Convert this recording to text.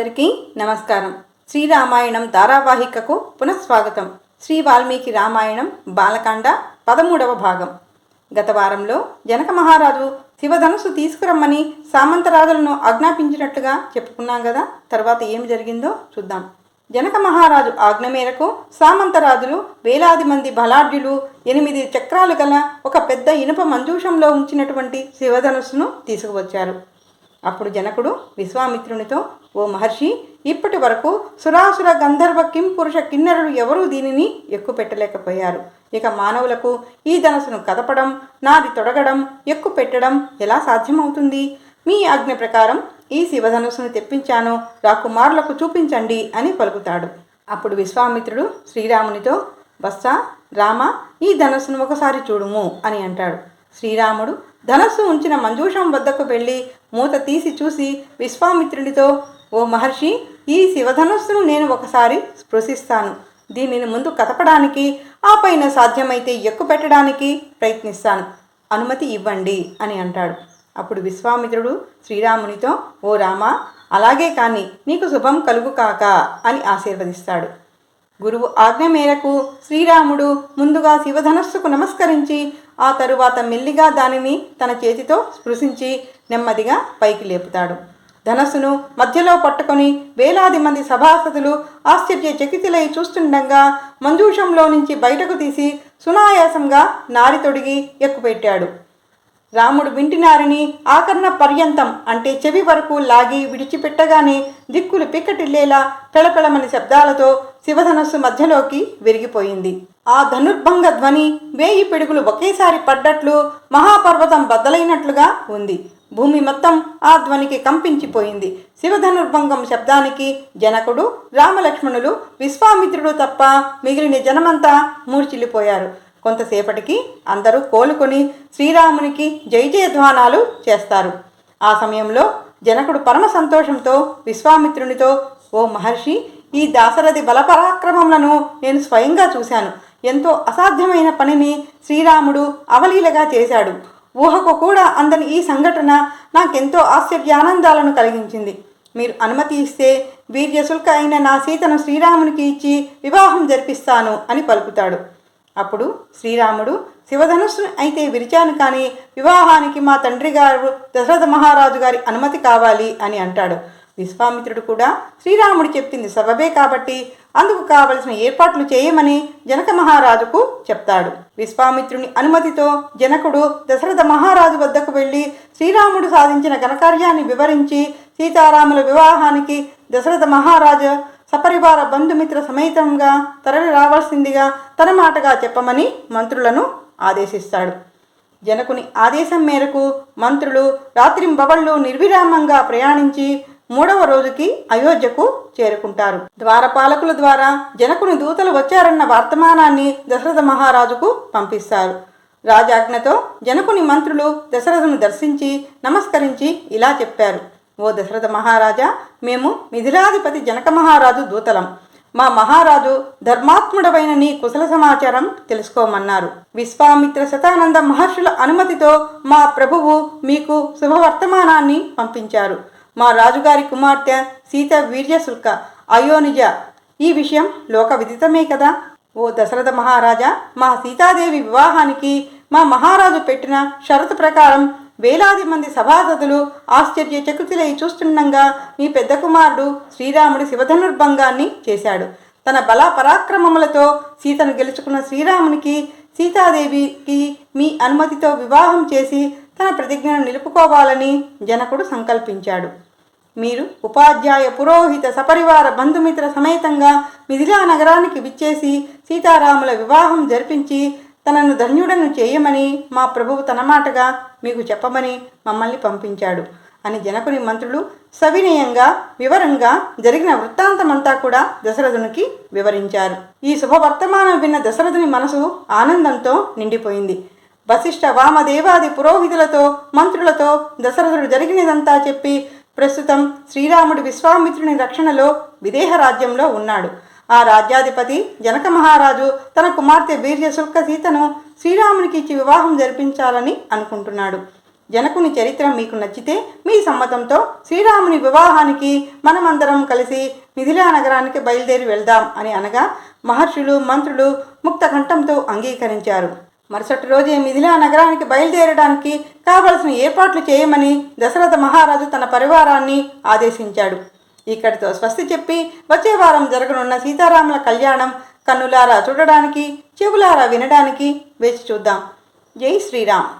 అందరికీ నమస్కారం. శ్రీరామాయణం ధారావాహికకు పునఃస్వాగతం. శ్రీ వాల్మీకి రామాయణం బాలకాండ పదమూడవ భాగం. గత వారంలో జనక మహారాజు శివధనుసు తీసుకురమ్మని సామంతరాజులను ఆజ్ఞాపించినట్లుగా చెప్పుకున్నాం కదా తర్వాత ఏమి జరిగిందో చూద్దాం. జనక మహారాజు ఆజ్ఞ మేరకు సామంతరాజులు వేలాది మంది బలాఢ్యులు ఎనిమిది చక్రాలు గల ఒక పెద్ద ఇనుప మంజూషంలో ఉంచినటువంటి శివధనుస్సును తీసుకువచ్చారు. అప్పుడు జనకుడు విశ్వామిత్రునితో ఓ మహర్షి ఇప్పటి వరకు సురాసుర గంధర్వ కిం పురుష కిన్నరులు ఎవరూ దీనిని ఎక్కువ పెట్టలేకపోయారు ఇక మానవులకు ఈ ధనస్సును కదపడం నాది తొడగడం ఎక్కువ పెట్టడం ఎలా సాధ్యమవుతుంది? మీ ఆజ్ఞ ప్రకారం ఈ శివధనుసును తెప్పించాను రాకుమారులకు చూపించండి అని పలుకుతాడు. అప్పుడు విశ్వామిత్రుడు శ్రీరామునితో బస్సా రామ ఈ ధనస్సును ఒకసారి చూడుము అని అంటాడు. శ్రీరాముడు ధనస్సు ఉంచిన మంజూషం వద్దకు వెళ్ళి మూత తీసి చూసి విశ్వామిత్రుడితో ఓ మహర్షి ఈ శివధనస్సును నేను ఒకసారి స్పృశిస్తాను. దీనిని ముందు కదపడానికి ఆ పైన సాధ్యమైతే ఎక్కు పెట్టడానికి ప్రయత్నిస్తాను. అనుమతి ఇవ్వండి అని అంటాడు. అప్పుడు విశ్వామిత్రుడు శ్రీరామునితో ఓ రామా అలాగే కానీ నీకు శుభం కలుగు కాక అని ఆశీర్వదిస్తాడు. గురువు ఆజ్ఞ మేరకు శ్రీరాముడు ముందుగా శివధనస్సుకు నమస్కరించి ఆ తరువాత మెల్లిగా దానిని తన చేతితో స్పృశించి నెమ్మదిగా పైకి లేపుతాడు. ధనస్సును మధ్యలో పట్టుకొని వేలాది మంది సభాసదులు ఆశ్చర్యచకితులై చూస్తుండగా మంజూషంలో నుంచి బయటకు తీసి సునాయాసంగా నారి తొడిగి ఎక్కుపెట్టాడు. రాముడు వింటినారిని ఆకర్ణ పర్యంతం అంటే చెవి వరకు లాగి విడిచిపెట్టగానే దిక్కులు పిక్కటిల్లేలా పెళపెళమని శబ్దాలతో శివధనస్సు మధ్యలోకి విరిగిపోయింది. ఆ ధనుర్భంగ ధ్వని వేయి పిడుగులు ఒకేసారి పడ్డట్లు మహాపర్వతం బద్దలైనట్లుగా ఉంది. భూమి మొత్తం ఆ ధ్వనికి కంపించిపోయింది. శివధనుర్భంగం శబ్దానికి జనకుడు రామలక్ష్మణులు విశ్వామిత్రుడు తప్ప మిగిలిన జనమంతా మూర్చిల్లిపోయారు. కొంతసేపటికి అందరూ కోలుకొని శ్రీరామునికి జై జయధ్వానాలు చేస్తారు. ఆ సమయంలో జనకుడు పరమ సంతోషంతో విశ్వామిత్రునితో ఓ మహర్షి ఈ దాశరథి బలపరాక్రమములను నేను స్వయంగా చూశాను. ఎంతో అసాధ్యమైన పనిని శ్రీరాముడు అవలీలగా చేశాడు. ఊహకు కూడా అందని ఈ సంఘటన నాకెంతో ఆశ్చర్యానందాలను కలిగించింది. మీరు అనుమతి ఇస్తే వీర్యశుల్క అయిన నా సీతను శ్రీరామునికి ఇచ్చి వివాహం జరిపిస్తాను అని పలుకుతాడు. అప్పుడు శ్రీరాముడు శివధనుస్సును అయితే విరిచాను కానీ వివాహానికి మా తండ్రి గారు దశరథ మహారాజు గారి అనుమతి కావాలి అని అంటాడు. విశ్వామిత్రుడు కూడా శ్రీరాముడు చెప్పింది సబబే కాబట్టి అందుకు కావలసిన ఏర్పాట్లు చేయమని జనక మహారాజుకు చెప్తాడు. విశ్వామిత్రుని అనుమతితో జనకుడు దశరథ మహారాజు వద్దకు వెళ్ళి శ్రీరాముడు సాధించిన ఘనకార్యాన్ని వివరించి సీతారాముల వివాహానికి దశరథ మహారాజు సపరివార బంధుమిత్ర సమేతంగా తరలి రావాల్సిందిగా తన మాటగా చెప్పమని మంత్రులను ఆదేశిస్తాడు. జనకుని ఆదేశం మేరకు మంత్రులు రాత్రింబవళ్ళు నిర్విరామంగా ప్రయాణించి మూడవ రోజుకి అయోధ్యకు చేరుకుంటారు. ద్వారపాలకుల ద్వారా జనకుని దూతలు వచ్చారన్న వర్తమానాన్ని దశరథ మహారాజుకు పంపిస్తారు. రాజాజ్ఞతో జనకుని మంత్రులు దశరథను దర్శించి నమస్కరించి ఇలా చెప్పారు. ఓ దశరథ మహారాజా మేము మిథిలాధిపతి జనక మహారాజు దూతలం. మా మహారాజు ధర్మాత్ముడవైన నీ కుశల సమాచారం తెలుసుకోమన్నారు. విశ్వామిత్ర శతానంద మహర్షుల అనుమతితో మా ప్రభువు మీకు శుభవర్తమానాన్ని పంపించారు. మా రాజుగారి కుమార్తె సీత వీర్యశుల్క అయోనిజ ఈ విషయం లోక విదితమే కదా? ఓ దశరథ మహారాజా మా సీతాదేవి వివాహానికి మా మహారాజు పెట్టిన షరతు ప్రకారం వేలాది మంది సభాసదులు ఆశ్చర్యచకితులై చూస్తుండగా మీ పెద్ద కుమారుడు శ్రీరాముడి శివధనుర్భంగాన్ని చేశాడు. తన బల పరాక్రమములతో సీతను గెలుచుకున్న శ్రీరామునికి సీతాదేవికి మీ అనుమతితో వివాహం చేసి తన ప్రతిజ్ఞను నిలుపుకోవాలని జనకుడు సంకల్పించాడు. మీరు ఉపాధ్యాయ పురోహిత సపరివార బంధుమిత్ర సమేతంగా మిథిలా నగరానికి విచ్చేసి సీతారాముల వివాహం జరిపించి తనను ధన్యుడను చేయమని మా ప్రభువు తన మాటగా మీకు చెప్పమని మమ్మల్ని పంపించాడు. అని జనకుని మంత్రులు సవినయంగా వివరంగా జరిగిన వృత్తాంతమంతా కూడా దశరథునికి వివరించారు. ఈ శుభవర్తమానం విన్న దశరథుని మనసు ఆనందంతో నిండిపోయింది. వశిష్ఠ వామదేవాది పురోహితులతో మంత్రులతో దశరథుడు జరిగినదంతా చెప్పి ప్రస్తుతం శ్రీరాముడు విశ్వామిత్రుని రక్షణలో విదేహ రాజ్యంలో ఉన్నాడు. ఆ రాజ్యాధిపతి జనక మహారాజు తన కుమార్తె వీర్యశుల్క సీతను శ్రీరామునికి ఇచ్చి వివాహం జరిపించాలని అనుకుంటున్నాడు. జనకుని చరిత్ర మీకు నచ్చితే మీ సమ్మతంతో శ్రీరాముని వివాహానికి మనమందరం కలిసి మిథిలా నగరానికి బయలుదేరి వెళ్దాం అని అనగా మహర్షులు మంత్రులు ముక్త కంఠంతో అంగీకరించారు. మరుసటి రోజే మిథిలా నగరానికి బయలుదేరడానికి కావలసిన ఏర్పాట్లు చేయమని దశరథ మహారాజు తన పరివారాన్ని ఆదేశించాడు. ఇక్కడితో స్వస్తి చెప్పి వచ్చే వారం జరగనున్న సీతారాముల కళ్యాణం కన్నులారా చూడడానికి చెవులారా వినడానికి వేచి చూద్దాం. జై శ్రీరామ్.